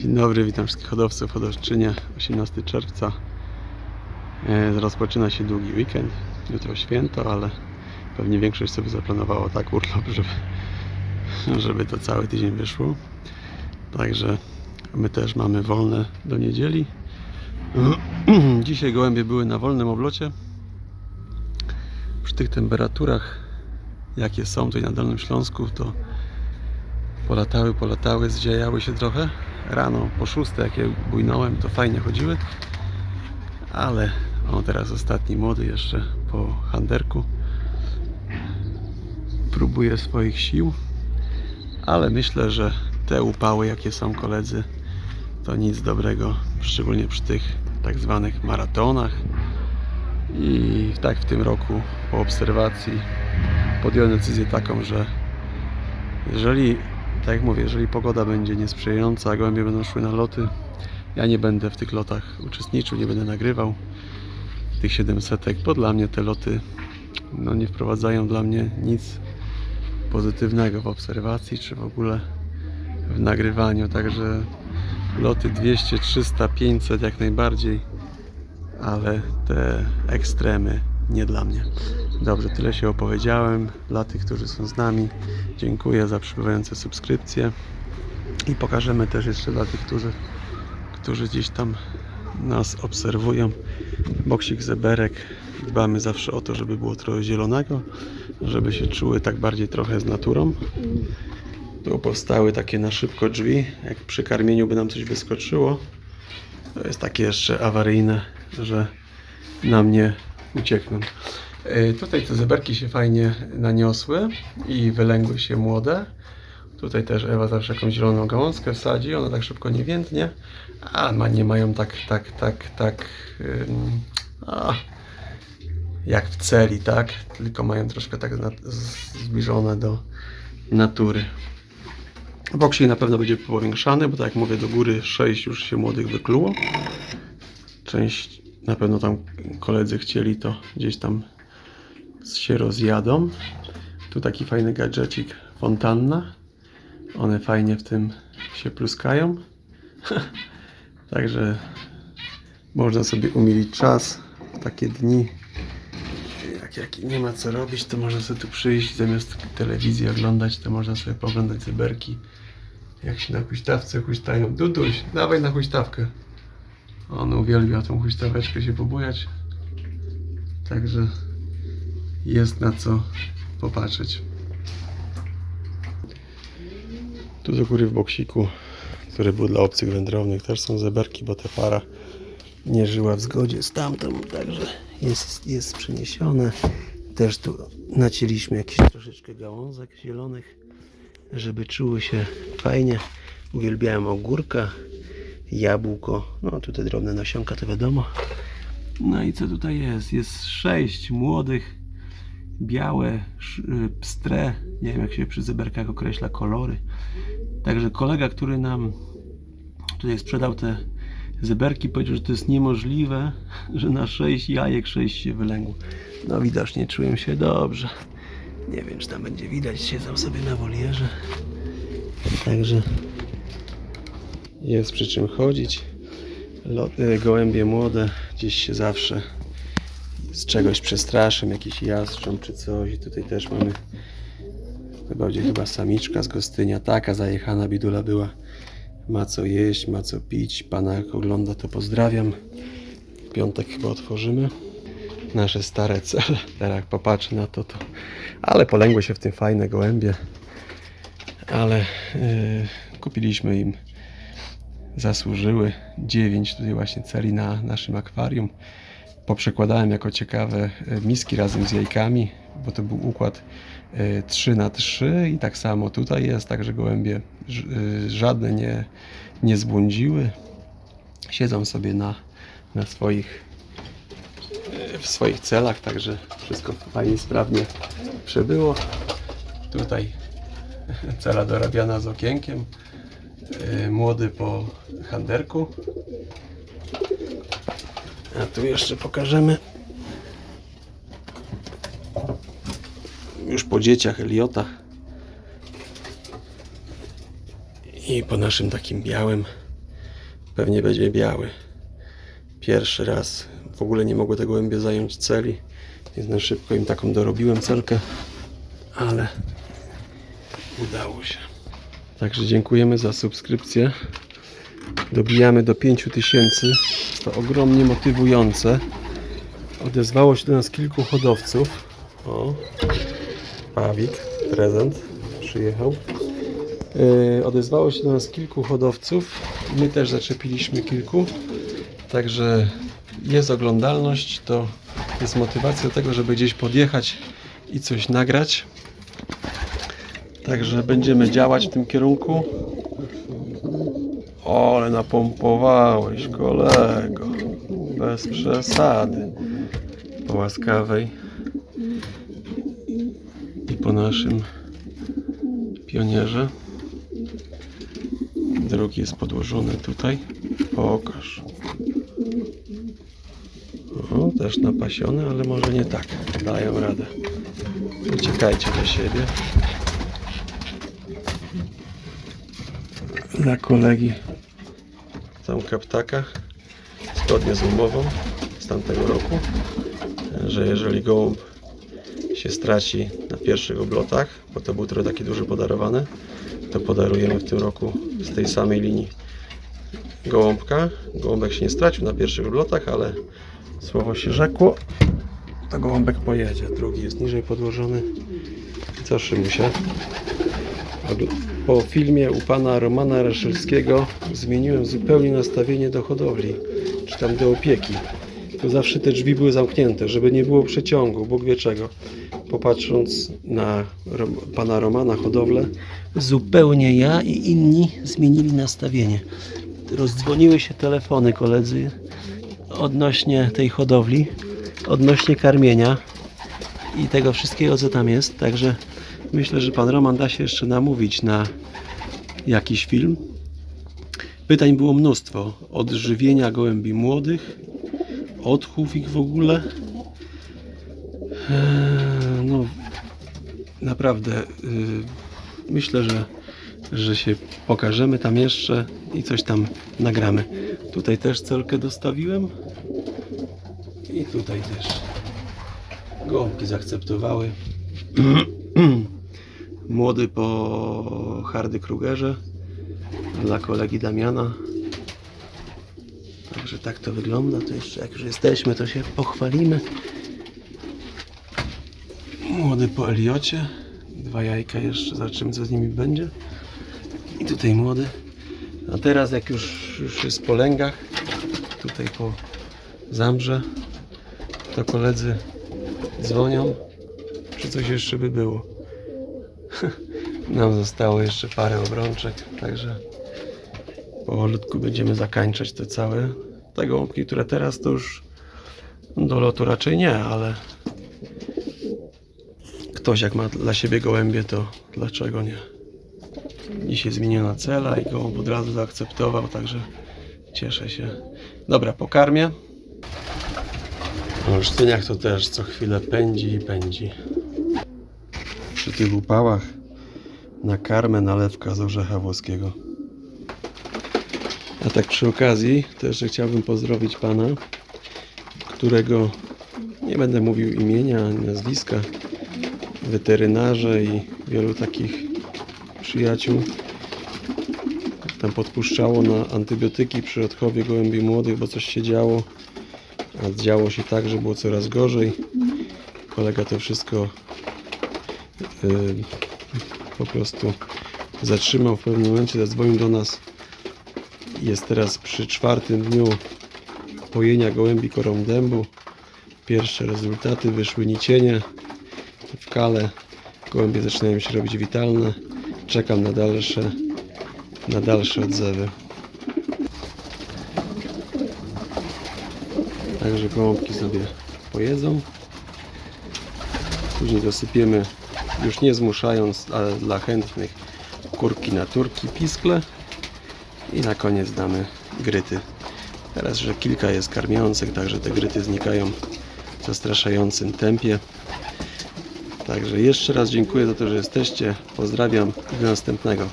Dzień dobry, witam wszystkich hodowców w Hodowszczynie. 18 czerwca. E, Rozpoczyna się długi weekend. Jutro święto, ale pewnie większość sobie zaplanowało tak urlop, żeby, żeby to cały tydzień wyszło. Także my też mamy wolne do niedzieli. Dzisiaj gołębie były na wolnym oblocie. Przy tych temperaturach, jakie są tutaj na Dolnym Śląsku, to polatały, polatały, zdziajały się trochę. Rano po szóste, jak je bujnąłem, to fajnie chodziły. Ale on teraz ostatni młody jeszcze po handerku. Próbuje swoich sił. Ale myślę, że te upały, jakie są koledzy, to nic dobrego, szczególnie przy tych tak zwanych maratonach. I tak w tym roku po obserwacji podjąłem decyzję taką, że jeżeli, tak jak mówię, jeżeli pogoda będzie niesprzyjająca, a gołębie będą szły na loty, ja nie będę w tych lotach uczestniczył, nie będę nagrywał tych 700, bo dla mnie te loty no, nie wprowadzają dla mnie nic pozytywnego w obserwacji, czy w ogóle w nagrywaniu, także loty 200, 300, 500 jak najbardziej, ale te ekstremy nie dla mnie. Dobrze, tyle się opowiedziałem. Dla tych, którzy są z nami, dziękuję za przybywające subskrypcje i pokażemy też jeszcze dla tych, którzy, którzy gdzieś tam nas obserwują. Boksik zeberek. Dbamy zawsze o to, żeby było trochę zielonego, żeby się czuły tak bardziej trochę z naturą. Tu powstały takie na szybko drzwi. Jak przy karmieniu by nam coś wyskoczyło, to jest takie jeszcze awaryjne, że nam nie uciekną. E, Tutaj te zeberki się fajnie naniosły i wylęgły się młode. Tutaj też Ewa zawsze jakąś zieloną gałązkę wsadzi, one tak szybko nie więdnie, a ma, nie mają tak, tak, tak, tak, a, jak w celi, tak? Tylko mają troszkę tak z- zbliżone do natury. Boksik na pewno będzie powiększany, bo tak jak mówię, do góry 6 już się młodych wykluło. Część na pewno tam koledzy chcieli, to gdzieś tam się rozjadą. Tu taki fajny gadżecik, fontanna. One fajnie w tym się pluskają. Także można sobie umilić czas w takie dni. Jak, jak nie ma co robić, to można sobie tu przyjść zamiast telewizji oglądać, to można sobie pooglądać zeberki. Jak się na huśtawce huśtają. Duduś, dawaj na huśtawkę. On uwielbia tą huśtaweczkę się pobujać. Także jest na co popatrzeć. Tu do góry w boksiku, który był dla obcych wędrownych, też są zeberki, bo ta para nie żyła w zgodzie z tamtą, także jest, jest przeniesione. Też tu nacięliśmy jakieś troszeczkę gałązek zielonych, żeby czuły się fajnie. Uwielbiałem ogórka, jabłko, no tutaj drobne nasionka, to wiadomo. No i co tutaj jest? Jest sześć młodych, białe, y, pstre, nie wiem jak się przy zeberkach określa kolory. Także kolega, który nam tutaj sprzedał te zeberki, powiedział, że to jest niemożliwe, że na sześć jajek sześć się wylęgło. No widocznie czułem się dobrze. Nie wiem, czy tam będzie widać, siedzą sobie na wolierze. Także jest przy czym chodzić. Loty, gołębie młode gdzieś się zawsze z czegoś przestraszą, jakiś jastrząb czy coś. I tutaj też mamy najbardziej chyba samiczka z Gostynia. Taka zajechana bidula była. Ma co jeść, ma co pić. Pana jak ogląda to pozdrawiam. W piątek chyba otworzymy nasze stare cele. Teraz jak popatrzę na to, to... Ale polęgły się w tym fajne gołębie. Ale yy, kupiliśmy im zasłużyły 9 tutaj właśnie celi na naszym akwarium. Poprzekładałem jako ciekawe e, miski razem z jajkami, bo to był układ e, 3 na 3 i tak samo tutaj jest, także gołębie e, żadne nie, nie zbłądziły. Siedzą sobie na, na swoich e, w swoich celach, także wszystko fajnie, sprawnie przebyło. Tutaj cela dorabiana z okienkiem. Młody po handerku. A tu jeszcze pokażemy już po dzieciach Eliotach i po naszym takim białym Pewnie będzie biały. Pierwszy raz w ogóle nie mogły te gołębie zająć celi, więc na szybko im taką dorobiłem celkę, ale udało się. Także dziękujemy za subskrypcję. Dobijamy do 5000. Jest to ogromnie motywujące. Odezwało się do nas kilku hodowców. O, Pawik, prezent, przyjechał. Yy, odezwało się do nas kilku hodowców. My też zaczepiliśmy kilku. Także jest oglądalność, to jest motywacja do tego, żeby gdzieś podjechać i coś nagrać. Także będziemy działać w tym kierunku. O, ale napompowałeś, kolego. Bez przesady. Po łaskawej i po naszym pionierze. Drugi jest podłożony tutaj. Pokaż. O, też napasiony, ale może nie tak. Dają radę. Uciekajcie do siebie. Dla kolegi całka ptaka zgodnie z umową z tamtego roku, że jeżeli gołąb się straci na pierwszych oblotach, bo to był trochę taki duży podarowany, to podarujemy w tym roku z tej samej linii gołąbka. Gołąbek się nie stracił na pierwszych oblotach, ale słowo się rzekło, to gołąbek pojedzie. Drugi jest niżej podłożony. Co Szymusia? Ogl- Po filmie u pana Romana Reszelskiego zmieniłem zupełnie nastawienie do hodowli, czy tam do opieki. Tu zawsze te drzwi były zamknięte, żeby nie było przeciągu, Bóg wie czego. Popatrząc na pana Romana hodowlę, zupełnie ja i inni zmienili nastawienie. Rozdzwoniły się telefony koledzy odnośnie tej hodowli, odnośnie karmienia i tego wszystkiego, co tam jest. Także myślę, że pan Roman da się jeszcze namówić na jakiś film. Pytań było mnóstwo. Od żywienia gołębi młodych, odchów ich w ogóle. Eee, No, naprawdę yy, myślę, że, że się pokażemy tam jeszcze i coś tam nagramy. Tutaj też celkę dostawiłem i tutaj też gołąbki zaakceptowały. Młody po Hardy Krugerze dla kolegi Damiana. Także tak to wygląda. To jeszcze jak już jesteśmy, to się pochwalimy. Młody po Eliocie. Dwa jajka jeszcze, zobaczymy co z nimi będzie. I tutaj młody. A teraz jak już, już jest po lęgach, tutaj po zamrze, to koledzy dzwonią, czy coś jeszcze by było. Nam zostało jeszcze parę obrączek, także powolutku będziemy zakańczać te całe. Te gołąbki, które teraz to już do lotu raczej nie, ale ktoś jak ma dla siebie gołębie, to dlaczego nie? Dzisiaj zmieniona cela i gołąb od razu zaakceptował, także cieszę się. Dobra, pokarmię. No, Sztyniak to też co chwilę pędzi i pędzi. Przy tych upałach na karmę nalewka z orzecha włoskiego. A tak przy okazji jeszcze chciałbym pozdrowić pana, którego nie będę mówił imienia ani nazwiska, weterynarze i wielu takich przyjaciół tam podpuszczało na antybiotyki przy odchowie gołębi młodych, bo coś się działo, a działo się tak, że było coraz gorzej. Kolega to wszystko y, po prostu zatrzymał w pewnym momencie, zadzwonił do nas. Jest teraz przy czwartym dniu pojenia gołębi korą dębu. Pierwsze rezultaty wyszły nicienie w kale. Gołębie zaczynają się robić witalne. Czekam na dalsze, na dalsze odzewy. Także gołąbki sobie pojedzą. Później dosypiemy, już nie zmuszając, ale dla chętnych, kurki na turki, piskle. I na koniec damy gryty. Teraz, że kilka jest karmiących, także te gryty znikają w zastraszającym tempie. Także jeszcze raz dziękuję za to, że jesteście. Pozdrawiam i do następnego.